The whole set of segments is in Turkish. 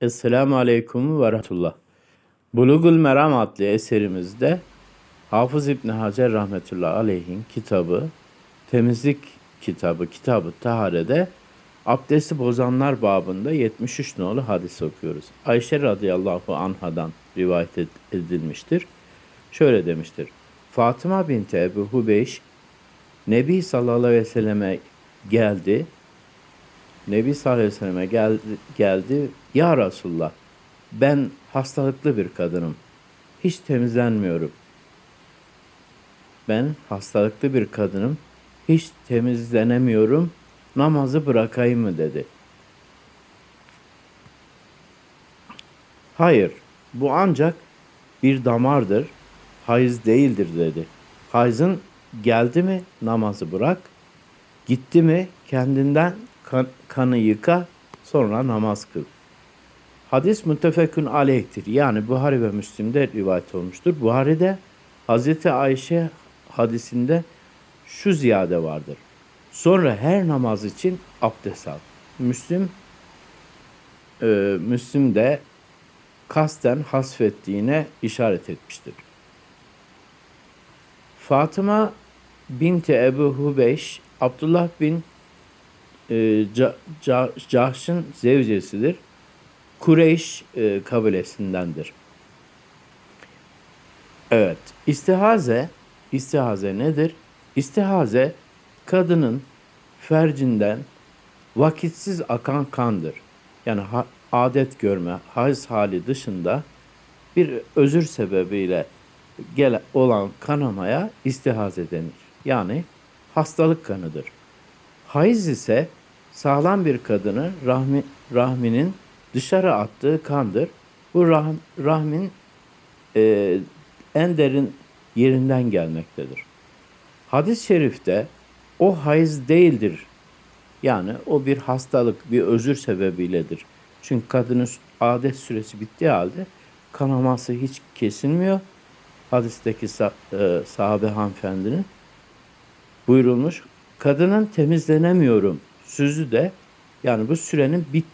Esselamu Aleyküm ve Rahmetullah. Bulugul Meram adlı eserimizde Hafız İbni Hacer Rahmetullah Aleyh'in kitabı, temizlik kitabı, kitabı Tahare'de abdesti bozanlar babında 73 nolu hadis okuyoruz. Ayşe radıyallahu anhadan rivayet ed- edilmiştir. Şöyle demiştir. Fatıma binti Ebu Hubeyş Nebi sallallahu aleyhi ve selleme geldi. Nebi sallallahu aleyhi ve selleme geldi, geldi. Ya Resulullah ben hastalıklı bir kadınım. Hiç temizlenmiyorum. Ben hastalıklı bir kadınım. Hiç temizlenemiyorum. Namazı bırakayım mı dedi. Hayır, bu ancak bir damardır, hayız değildir dedi. Hayızın geldi mi namazı bırak, gitti mi kendinden kan- kanı yıka, sonra namaz kıl. Hadis müttefekün aleyhtir. Yani Buhari ve Müslim'de rivayet olmuştur. Buhari'de Hazreti Ayşe hadisinde şu ziyade vardır. Sonra her namaz için abdest al. Müslim e, Müslim de kasten hasfettiğine işaret etmiştir. Fatıma binti Ebu Hubeyş, Abdullah bin e, Ca- Ca- Cahş'ın zevcesidir. Kureyş e, kabilesindendir. Evet, istihaze, istihaze nedir? İstihaze, kadının fercinden vakitsiz akan kandır. Yani ha- adet görme, hayız hali dışında bir özür sebebiyle gele, olan kanamaya istihaze denir. Yani hastalık kanıdır. Hayız ise sağlam bir kadının rahmi, rahminin dışarı attığı kandır. Bu rahm, rahmin e, en derin yerinden gelmektedir. Hadis-i şerifte o hayız değildir. Yani o bir hastalık, bir özür sebebiyledir. Çünkü kadının adet süresi bittiği halde kanaması hiç kesilmiyor. Hadisteki e, sahabe hanımefendinin buyurulmuş. Kadının temizlenemiyorum sözü de yani bu sürenin bit,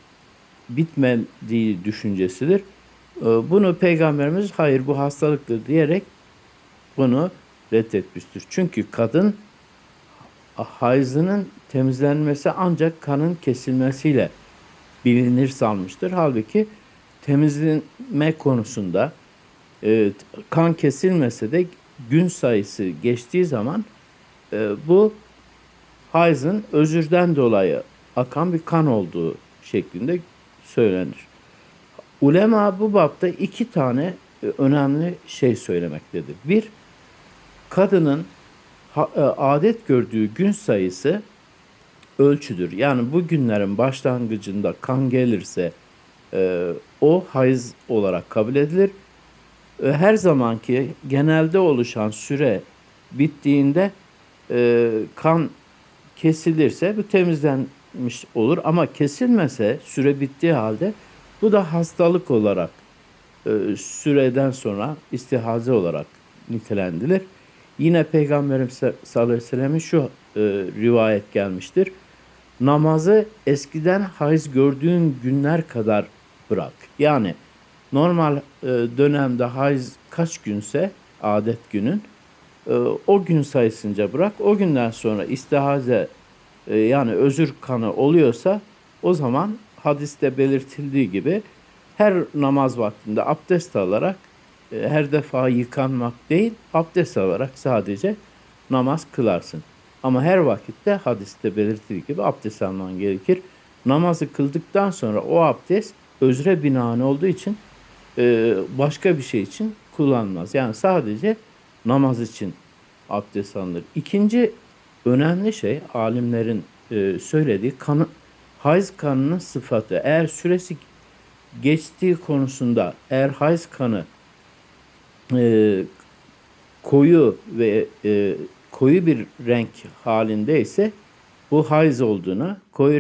bitmediği düşüncesidir. E, Bunu peygamberimiz hayır bu hastalıktır diyerek bunu reddetmiştir. Çünkü kadın hayzının temizlenmesi ancak kanın kesilmesiyle bilinir sanmıştır. Halbuki temizlenme konusunda e, kan kesilmese de gün sayısı geçtiği zaman e, bu hayzın özürden dolayı akan bir kan olduğu şeklinde söylenir. Ulema bu bapta iki tane e, önemli şey söylemektedir. Bir, kadının e, adet gördüğü gün sayısı ölçüdür. Yani bu günlerin başlangıcında kan gelirse e, o hayız olarak kabul edilir. Her zamanki genelde oluşan süre bittiğinde kan kesilirse bu temizlenmiş olur ama kesilmese süre bittiği halde bu da hastalık olarak e, süreden sonra istihaze olarak nitelendirilir. Yine Peygamberimiz sallallahu aleyhi ve sellem'in şu e, rivayet gelmiştir. Namazı eskiden hayız gördüğün günler kadar bırak. Yani normal e, dönemde hayız kaç günse adet günün o gün sayısınca bırak. O günden sonra istihaze e, yani özür kanı oluyorsa o zaman hadiste belirtildiği gibi her namaz vaktinde abdest alarak e, her defa yıkanmak değil abdest alarak sadece namaz kılarsın. Ama her vakitte hadiste belirtildiği gibi abdest alman gerekir. Namazı kıldıktan sonra o abdest özre binaen olduğu için e, başka bir şey için kullanılmaz. Yani sadece namaz için abdest alınır. İkinci önemli şey alimlerin e, söylediği kanı, hayız kanının sıfatı. Eğer süresi geçtiği konusunda eğer hayız kanı e, koyu ve e, koyu bir renk halindeyse bu hayız olduğuna, koyu